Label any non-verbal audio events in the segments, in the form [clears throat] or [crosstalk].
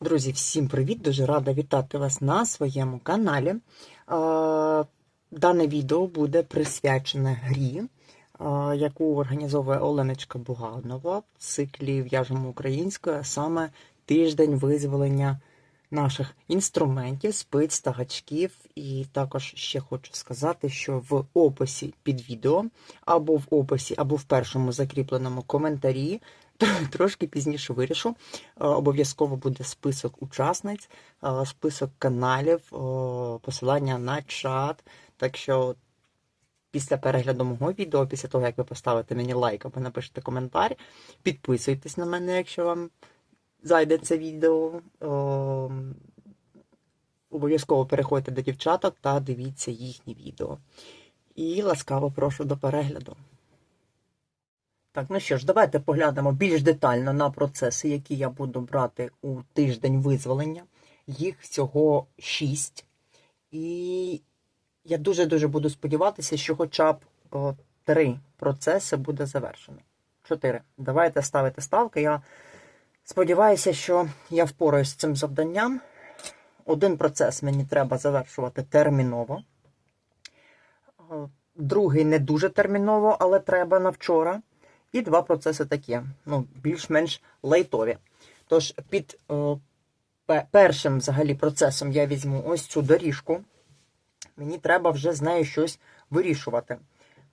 Друзі, всім привіт! Дуже рада вітати вас на своєму каналі. Дане відео буде присвячене грі, яку організовує Оленочка Буганова в циклі В'яжемо українською, а саме тиждень визволення наших інструментів, спиць та гачків. І також ще хочу сказати, що в описі під відео, або в описі, або в першому закріпленому коментарі [laughs] Трошки пізніше вирішу. Е, Обов'язково буде список учасниць, е, список каналів, е, посилання на чат. Так що після перегляду мого відео, після того, як ви поставите мені лайк або напишете коментар, підписуйтесь на мене, якщо вам зайде це відео. Обов'язково переходьте до дівчаток та дивіться їхні відео. І ласкаво прошу до перегляду. Так, ну що ж, давайте поглянемо більш детально на процеси, які я буду брати у тиждень визволення. Їх всього шість. І я дуже-дуже буду сподіватися, що хоча б о, три процеси буде завершено. Чотири. Давайте ставити ставки. Я сподіваюся, що я впораюсь з цим завданням. Один процес мені треба завершувати терміново. Другий не дуже терміново, але треба на вчора. І два процеси такі, ну, більш-менш лайтові. Тож, під о, першим взагалі процесом я візьму ось цю доріжку. Мені треба вже з нею щось вирішувати.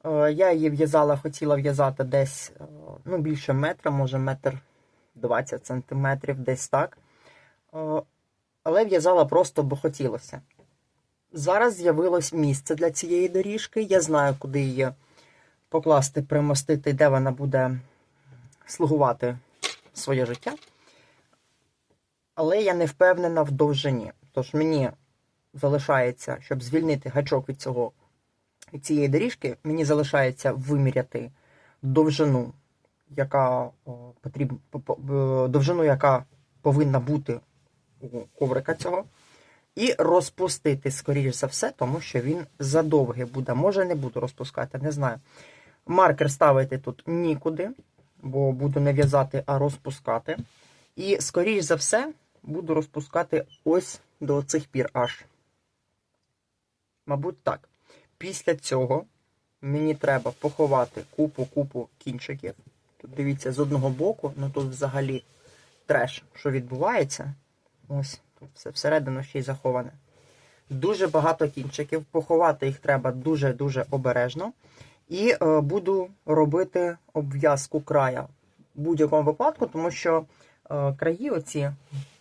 О, я її в'язала, хотіла в'язати десь о, ну, більше метра, може метр 20 сантиметрів, десь так. О, але в'язала просто, бо хотілося. Зараз з'явилось місце для цієї доріжки. Я знаю, куди її покласти, примостити, де вона буде слугувати своє життя. Але я не впевнена в довжині. Тож мені залишається, щоб звільнити гачок від цього від цієї доріжки, мені залишається виміряти довжину, яка потрібна, довжину, яка повинна бути у коврика цього. І розпустити, скоріш за все, тому що він задовгий буде. Може, не буду розпускати, не знаю. Маркер ставити тут нікуди, бо буду не в'язати, а розпускати. І, скоріш за все, буду розпускати ось до цих пір аж. Мабуть, так. Після цього мені треба поховати купу-купу кінчиків. Тут дивіться, з одного боку, ну тут взагалі треш, що відбувається. Ось, тут все всередину ще й заховане. Дуже багато кінчиків. Поховати їх треба дуже-дуже обережно. І е, буду робити обв'язку края в будь-якому випадку, тому що е, краї, оці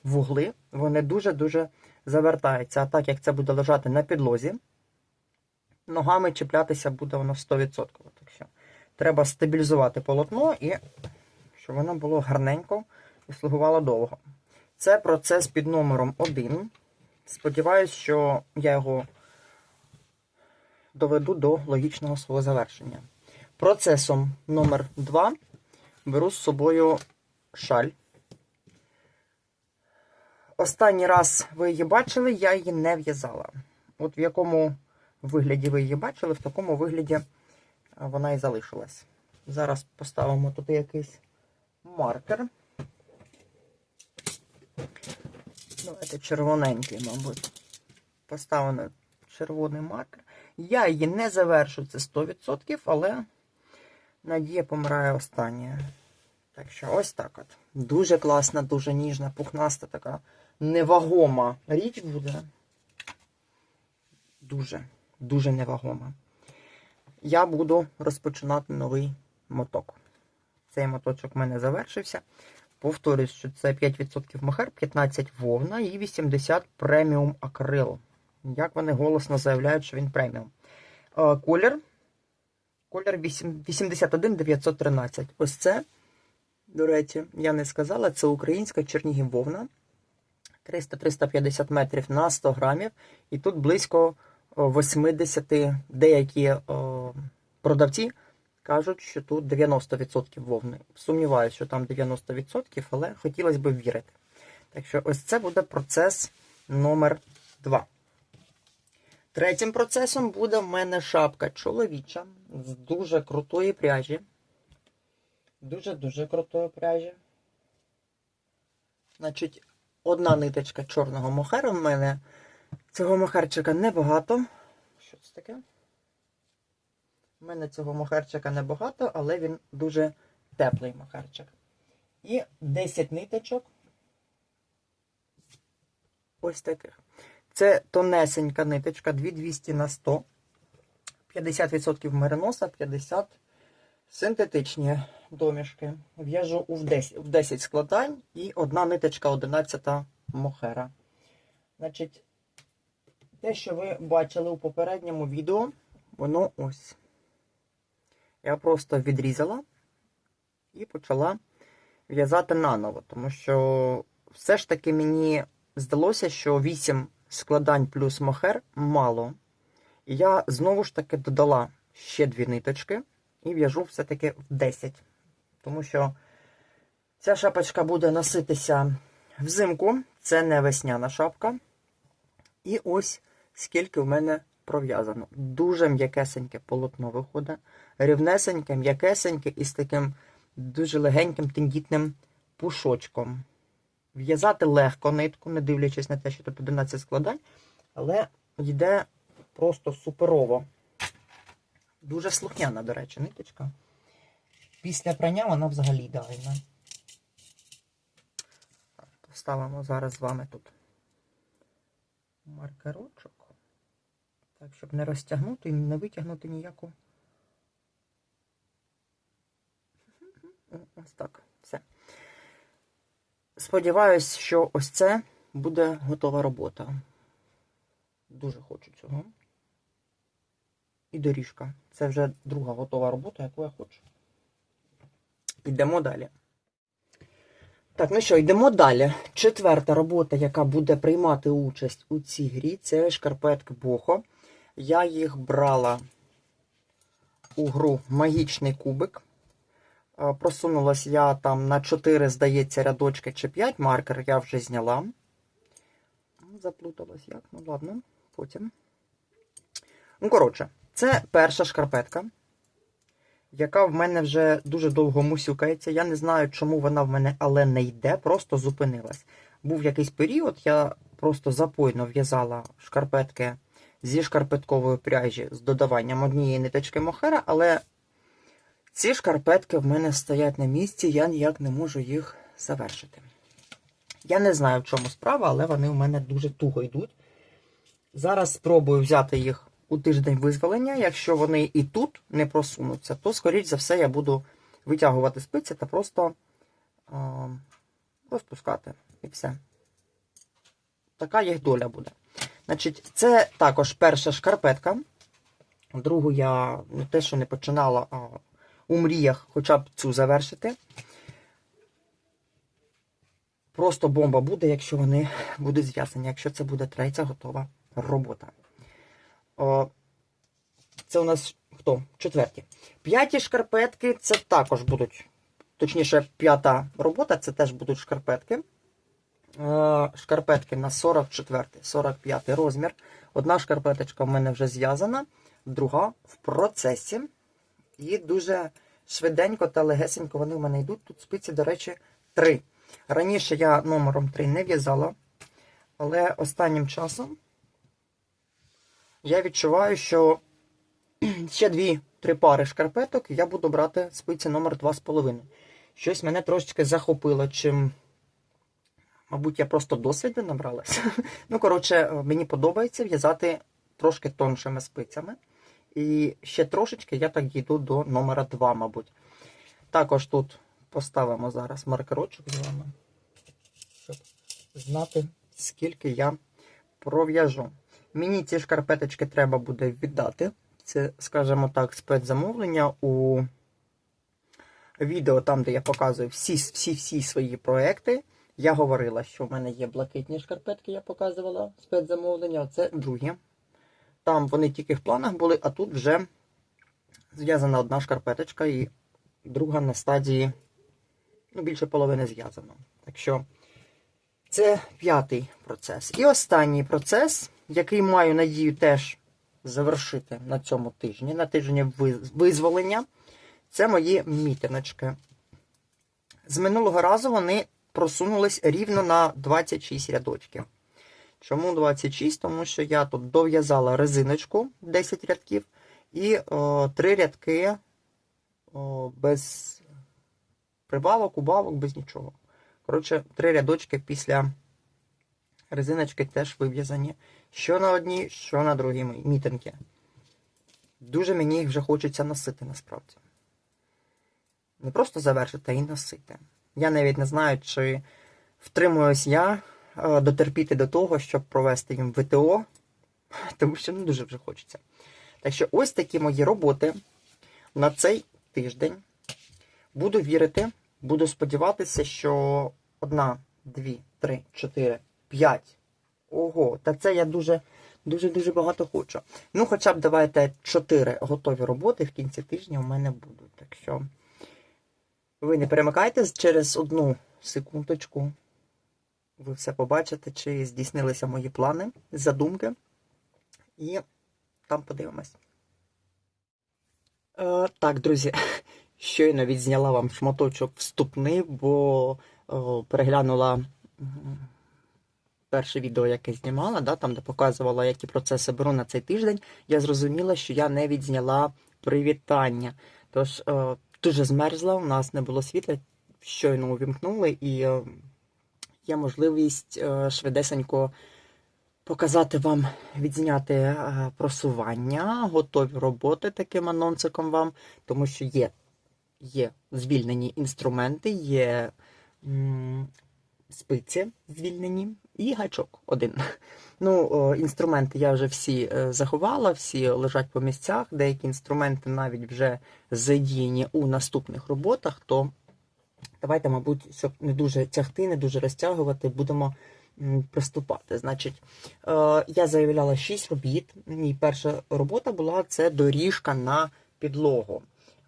вугли, вони дуже-дуже завертаються. А так як це буде лежати на підлозі, ногами чіплятися буде воно 100%. Так що треба стабілізувати полотно і щоб воно було гарненько і слугувало довго. Це процес під номером 1. Сподіваюсь, що я його доведу до логічного свого завершення. Процесом номер 2 беру з собою шаль. Останній раз ви її бачили, я її не в'язала. От в якому вигляді ви її бачили, в такому вигляді вона і залишилась. Зараз поставимо тут якийсь маркер. Давайте червоненький, мабуть. Поставимо червоний маркер. Я її не завершу, це 100%, але надія помирає остання. Так що ось так от. Дуже класна, дуже ніжна, пухнаста така невагома річ буде. Дуже, дуже невагома. Я буду розпочинати новий моток. Цей моточок в мене завершився. Повторюсь, що це 5% мохер, 15 вовна і 80 преміум акрил. Як вони голосно заявляють, що він преміум. Е, колір. Колір 81913. Ось це, до речі, я не сказала, це українська Чернігів вовна. 300-350 метрів на 100 грамів. І тут близько 80 деякі о, продавці кажуть, що тут 90% вовни. Сумніваюся, що там 90%, але хотілося б вірити. Так що ось це буде процес номер 2. Третім процесом буде в мене шапка чоловіча з дуже крутої пряжі. Дуже-дуже крутої пряжі. Значить, одна ниточка чорного мохеру в мене. Цього мохерчика небагато. Що це таке? У мене цього мохерчика небагато, але він дуже теплий мохерчик. І 10 ниточок. Ось таких. Це тонесенька ниточка 2200 на 100. 50% мериноса, 50 синтетичні домішки. В'яжу в 10, в 10 складань і одна ниточка 11 мохера. Значить, те, що ви бачили у попередньому відео, воно ось. Я просто відрізала і почала в'язати наново, тому що все ж таки мені здалося, що 8 складань плюс мохер мало. Я знову ж таки додала ще дві ниточки і в'яжу все-таки в 10. Тому що ця шапочка буде носитися взимку, це не весняна шапка. І ось скільки в мене пров'язано. Дуже м'якесеньке полотно виходить. Рівнесеньке, м'якесеньке і з таким дуже легеньким тендітним пушочком. В'язати легко нитку, не дивлячись на те, що тут 11 складань, але йде просто суперово. Дуже слухняна, до речі, ниточка. Після прання вона взагалі ідеальна. Поставимо зараз з вами тут маркерочок. Так, щоб не розтягнути і не витягнути ніяку. Ось так. Все. Сподіваюсь, що ось це буде готова робота. Дуже хочу цього. І доріжка. Це вже друга готова робота, яку я хочу. Йдемо далі. Так, ну що, йдемо далі. Четверта робота, яка буде приймати участь у цій грі, це шкарпетки Бохо. Я їх брала у гру Магічний кубик. Е, Просунулась я там на 4, здається, рядочки чи 5 маркер я вже зняла. Заплуталась як, ну ладно, потім. Ну, коротше, це перша шкарпетка, яка в мене вже дуже довго мусюкається. Я не знаю, чому вона в мене але не йде, просто зупинилась. Був якийсь період, я просто запойно в'язала шкарпетки зі шкарпеткової пряжі з додаванням однієї ниточки мохера, але ці шкарпетки в мене стоять на місці, я ніяк не можу їх завершити. Я не знаю, в чому справа, але вони в мене дуже туго йдуть. Зараз спробую взяти їх у тиждень визволення. Якщо вони і тут не просунуться, то, скоріш за все, я буду витягувати спиці та просто а, розпускати. І все. Така їх доля буде. Значить, це також перша шкарпетка. Другу я не те, що не починала, а у мріях хоча б цю завершити. Просто бомба буде, якщо вони будуть зв'язані, якщо це буде третя готова робота. О, це у нас хто? Четверті. П'яті шкарпетки це також будуть, точніше, п'ята робота, це теж будуть шкарпетки. Е, Шкарпетки на 44-45 розмір. Одна шкарпеточка в мене вже зв'язана, друга в процесі. І дуже швиденько та легесенько вони в мене йдуть. Тут спиці, до речі, 3. Раніше я номером 3 не в'язала, але останнім часом я відчуваю, що [clears throat] ще 2-3 пари шкарпеток я буду брати спиці номер 2,5. Щось мене трошечки захопило, чим, мабуть, я просто досвіду набралася. [laughs] Ну, коротше, мені подобається в'язати трошки тоншими спицями. І ще трошечки я так дійду до номера 2, мабуть. Також тут поставимо зараз маркерочок з вами, щоб знати, скільки я пров'яжу. Мені ці шкарпеточки треба буде віддати. Це, скажімо так, спецзамовлення у відео, там, де я показую всі-всі свої проекти. Я говорила, що в мене є блакитні шкарпетки, я показувала спецзамовлення. Це другі. Там вони тільки в планах були, а тут вже зв'язана одна шкарпеточка і друга на стадії, ну, більше половини зв'язано. Так що це п'ятий процес. І останній процес, який маю надію теж завершити на цьому тижні, на тижні визволення, це мої мітиночки. З минулого разу вони просунулись рівно на 26 рядочків. Чому 26? Тому що я тут дов'язала резиночку 10 рядків і о, 3 рядки о, без прибавок, убавок, без нічого. Коротше, 3 рядочки після резиночки теж вив'язані. Що на одній, що на другій мітинки. Дуже мені їх вже хочеться носити насправді. Не просто завершити, а й носити. Я навіть не знаю, чи втримуюсь я е, дотерпіти до того, щоб провести їм ВТО, тому що не дуже вже хочеться. Так що ось такі мої роботи на цей тиждень. Буду вірити, буду сподіватися, що одна, дві, три, чотири, п'ять. Ого, та це я дуже, дуже, дуже багато хочу. Ну, хоча б давайте чотири готові роботи в кінці тижня у мене будуть. Так що ви не перемикайтесь через одну секундочку. Ви все побачите, чи здійснилися мої плани, задумки. І там подивимось. Е, так, друзі, [laughs] щойно відзняла вам шматочок вступний, бо о, переглянула перше відео, яке знімала, да, там, де показувала, які процеси беру на цей тиждень. Я зрозуміла, що я не відзняла привітання. Тож е, дуже змерзла, у нас не було світла, щойно увімкнули, і е, є можливість е, швидесенько показати вам, відзняти е, просування, готові роботи таким анонсиком вам, тому що є, є звільнені інструменти, є спиці звільнені і гачок один. Ну, інструменти я вже всі е, заховала, всі лежать по місцях. Деякі інструменти навіть вже задіяні у наступних роботах, то давайте, мабуть, щоб не дуже тягти, не дуже розтягувати, будемо приступати. Значить, е, я заявляла 6 робіт. І перша робота була це доріжка на підлогу.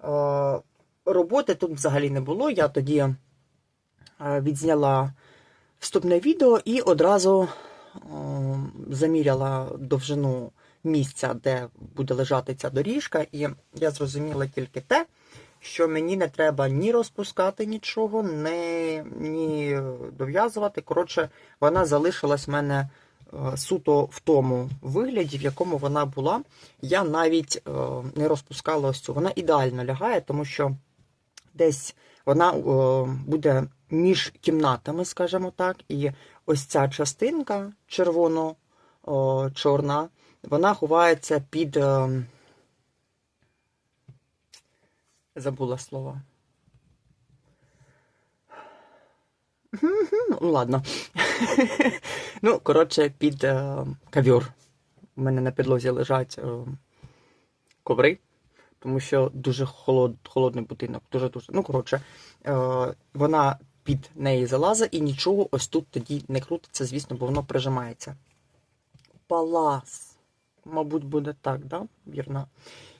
Е, роботи тут взагалі не було. Я тоді е, відзняла вступне відео і одразу заміряла довжину місця, де буде лежати ця доріжка, і я зрозуміла тільки те, що мені не треба ні розпускати нічого, ні, ні дов'язувати. Коротше, вона залишилась в мене е, суто в тому вигляді, в якому вона була. Я навіть е, не розпускала ось цю. Вона ідеально лягає, тому що десь вона е, буде між кімнатами, скажімо так, і ось ця частинка червоно-чорна, вона ховається під. е, Забула слово. Ну, ладно. [laughs] ну, коротше, під е, ковер. У мене на підлозі лежать е, коври, тому що дуже холод, холодний будинок. Дуже-дуже. Ну, коротше, е, вона під неї залазить і нічого ось тут тоді не крутиться, звісно, бо воно прижимається. Палас. Мабуть, буде так, да? Вірно.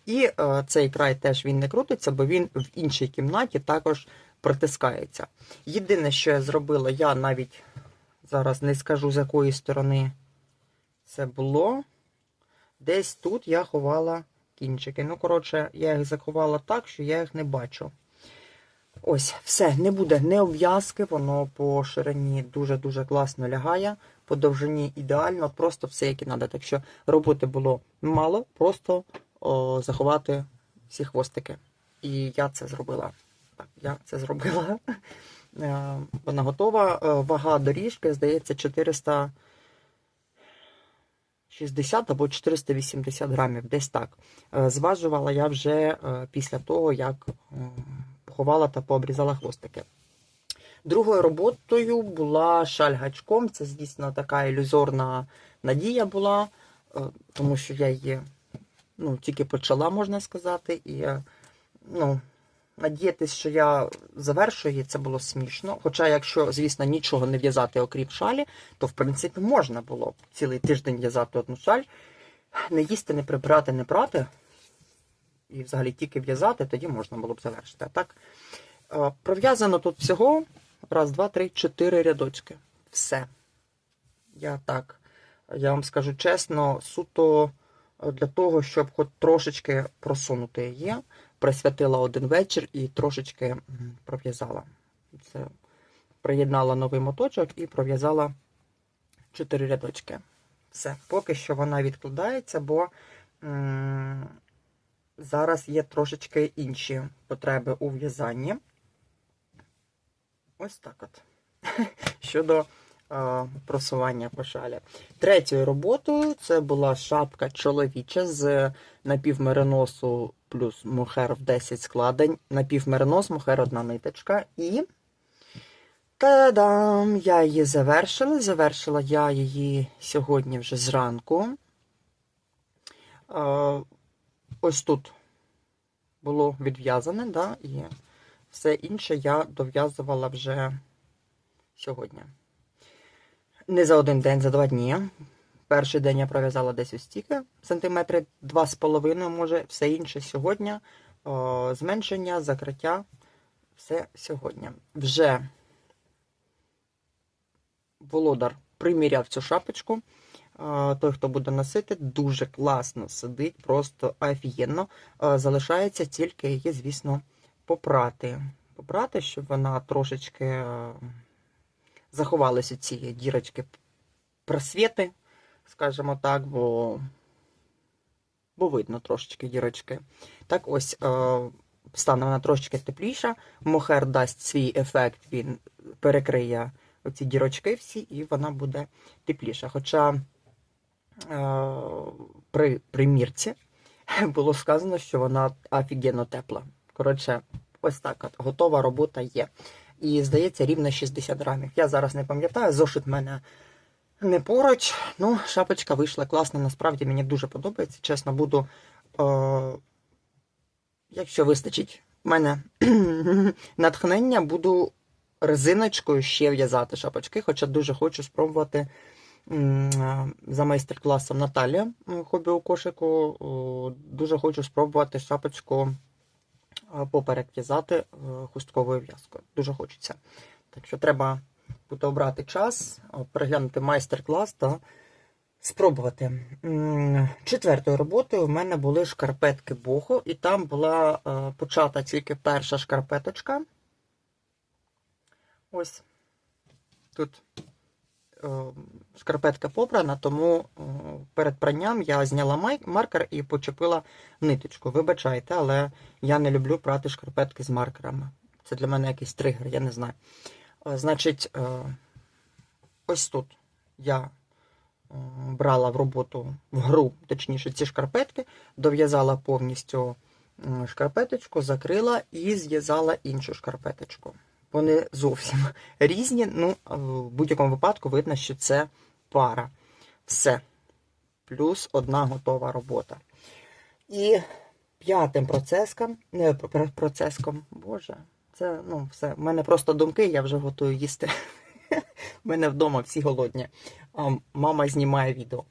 І е, цей край теж він не крутиться, бо він в іншій кімнаті також притискається. Єдине, що я зробила, я навіть зараз не скажу з якої сторони це було. Десь тут я ховала кінчики. Ну, коротше, я їх заховала так, що я їх не бачу. Ось, все, не буде не обв'язки, воно по ширині дуже-дуже класно лягає, по довжині ідеально, просто все, як і треба. Так що роботи було мало, просто о, заховати всі хвостики. І я це зробила. Так, я це зробила. [laughs] Е, Вона готова. Е, Вага доріжки, здається, 460 або 480 грамів, десь так. Е, Зважувала я вже після того, як поховала та пообрізала хвостики. Другою роботою була шаль гачком. Це, звісно, така ілюзорна надія була, тому що я її ну, тільки почала, можна сказати, і е, ну, надіятись, що я завершую її, це було смішно. Хоча, якщо, звісно, нічого не в'язати, окрім шалі, то в принципі можна було б цілий тиждень в'язати одну шаль, не їсти, не прибирати, не прати. І взагалі тільки в'язати, тоді можна було б завершити. А так, е, пров'язано тут всього раз, два, три, чотири рядочки. Все. Я так, я вам скажу чесно, суто для того, щоб хоч трошечки просунути її, присвятила один вечір і трошечки пров'язала. Це приєднала новий моточок і пров'язала 4 рядочки. Все, поки що вона відкладається, бо зараз є трошечки інші потреби у в'язанні. Ось так от. [laughs] Щодо просування по шалі. Третьою роботою це була шапка чоловіча з напівмериносу плюс мохер в 10 складень. Напівмеринос, мохер одна ниточка. І та-дам! Я її завершила. Завершила я її сьогодні вже зранку. Е, ось тут було відв'язане, да, і все інше я дов'язувала вже сьогодні. Не за один день, за два дні. Перший день я пров'язала десь ось стільки, сантиметри два з половиною, може, все інше сьогодні. О, зменшення, закриття, все сьогодні. Вже володар приміряв цю шапочку. Той, хто буде носити, дуже класно сидить, просто офігенно. Залишається тільки її, звісно, попрати. Попрати, щоб вона трошечки заховалися ці дірочки просвіти, скажімо так, бо, бо видно трошечки дірочки. Так ось е, стане вона трошечки тепліша. Мохер дасть свій ефект, він перекриє оці дірочки всі, і вона буде тепліша. Хоча е, при примірці [laughs] було сказано, що вона офігенно тепла. Коротше, ось так от, готова робота є. І здається, рівно 60 грамів. Я зараз не пам'ятаю, зошит в мене не поруч. Ну, шапочка вийшла класно. Насправді мені дуже подобається. Чесно, буду. Е, якщо вистачить мене [clears throat] натхнення, буду резиночкою ще в'язати шапочки, хоча дуже хочу спробувати е, за майстер-класом Наталі м, хобі у кошику. Дуже хочу спробувати шапочку поперек в'язати е, хустковою в'язкою. Дуже хочеться. Так що треба буде обрати час, переглянути майстер-клас та спробувати. Четвертою роботою в мене були шкарпетки Бохо, і там була е, почата тільки перша шкарпеточка. Ось тут шкарпетка попрана, тому е, перед пранням я зняла маркер і почепила ниточку. Вибачайте, але я не люблю прати шкарпетки з маркерами. Це для мене якийсь тригер, я не знаю. Е, Значить, е, ось тут я е, брала в роботу в гру, точніше, ці шкарпетки, дов'язала повністю шкарпеточку, закрила і зв'язала іншу шкарпеточку. Вони зовсім [laughs] різні. Ну, в будь-якому випадку видно, що це пара. Все. Плюс одна готова робота. І п'ятим процеском, не процеском, боже, це ну все. У мене просто думки, я вже готую їсти. [laughs] У мене вдома всі голодні. А мама знімає відео.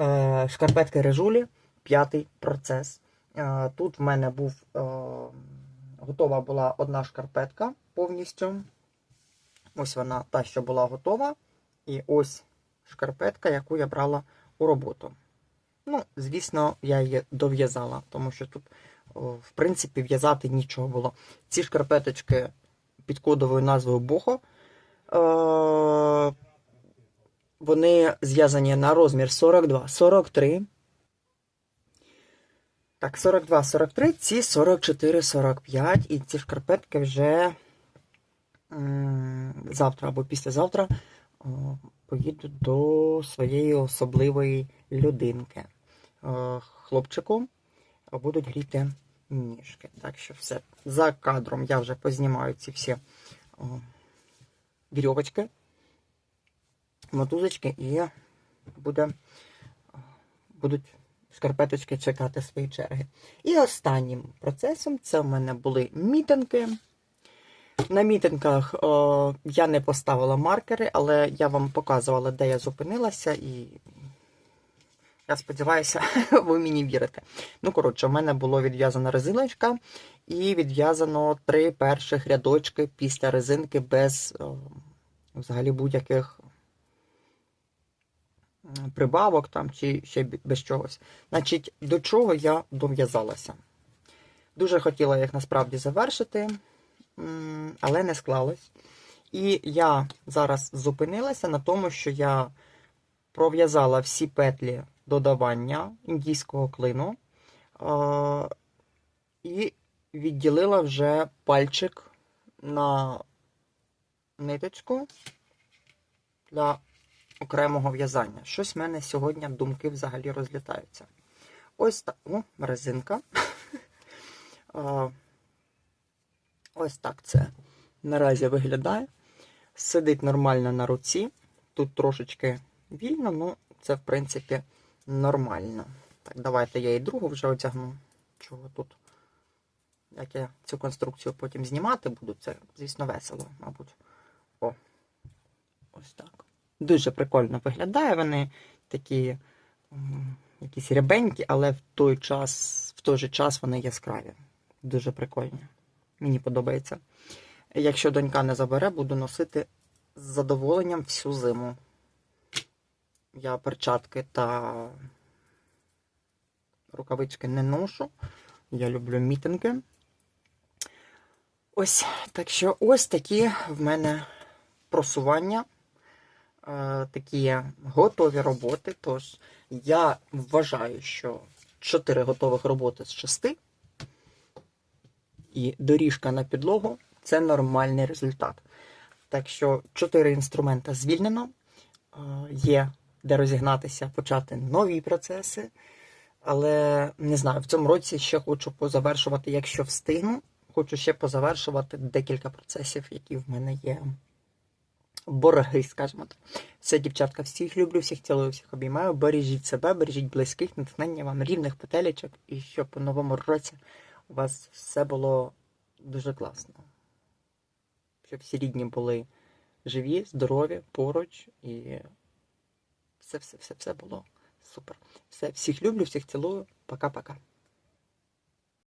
Е, шкарпетки режулі, п'ятий процес. Е, тут в мене був е, готова була одна шкарпетка повністю. Ось вона та, що була готова. І ось шкарпетка, яку я брала у роботу. Ну, звісно, я її дов'язала, тому що тут, в принципі, в'язати нічого було. Ці шкарпеточки під кодовою назвою Бохо. Е- вони зв'язані на розмір 42, 43. Так, 42, 43, ці 44, 45. І ці шкарпетки вже завтра або післязавтра о, поїдуть до своєї особливої людинки. Е, Хлопчику будуть гріти ніжки. Так що все. За кадром я вже познімаю ці всі вірьовочки, мотузочки і буде, будуть шкарпеточки чекати свої черги. І останнім процесом це в мене були мітинги. На мітингах о, я не поставила маркери, але я вам показувала, де я зупинилася, і я сподіваюся, [laughs] ви мені вірите. Ну, коротше, в мене було відв'язана резиночка і відв'язано три перших рядочки після резинки без о, взагалі будь-яких прибавок там чи ще без чогось. Значить, до чого я дов'язалася? Дуже хотіла їх насправді завершити, але не склалось. І я зараз зупинилася на тому, що я пров'язала всі петлі додавання індійського клину і відділила вже пальчик на ниточку для окремого в'язання. Щось в мене сьогодні думки взагалі розлітаються. Ось так. О, резинка. [laughs] Ось так це наразі виглядає. Сидить нормально на руці. Тут трошечки вільно, ну це в принципі нормально. Так, давайте я і другу вже одягну. Чого тут? Як я цю конструкцію потім знімати буду, це, звісно, весело, мабуть. О, ось так. Дуже прикольно виглядає. Вони такі якісь рябенькі, але в той час, в той же час вони яскраві. Дуже прикольні. Мені подобається. Якщо донька не забере, буду носити з задоволенням всю зиму. Я перчатки та рукавички не ношу. Я люблю мітинги. Ось, так що ось такі в мене просування, такі готові роботи. Тож я вважаю, що 4 готових роботи з 6 і доріжка на підлогу це нормальний результат. Так що 4 інструмента звільнено, е, є де розігнатися, почати нові процеси. Але не знаю, в цьому році ще хочу позавершувати, якщо встигну, хочу ще позавершувати декілька процесів, які в мене є. Борги, скажімо так. Все, дівчатка, всіх люблю, всіх цілую, всіх обіймаю. Бережіть себе, бережіть близьких, натхнення вам рівних петелечок, і щоб у новому році у вас все було дуже класно. Щоб всі рідні були живі, здорові, поруч, і все, все, все, все було супер. Все, всіх люблю, всіх цілую. Пока-пока.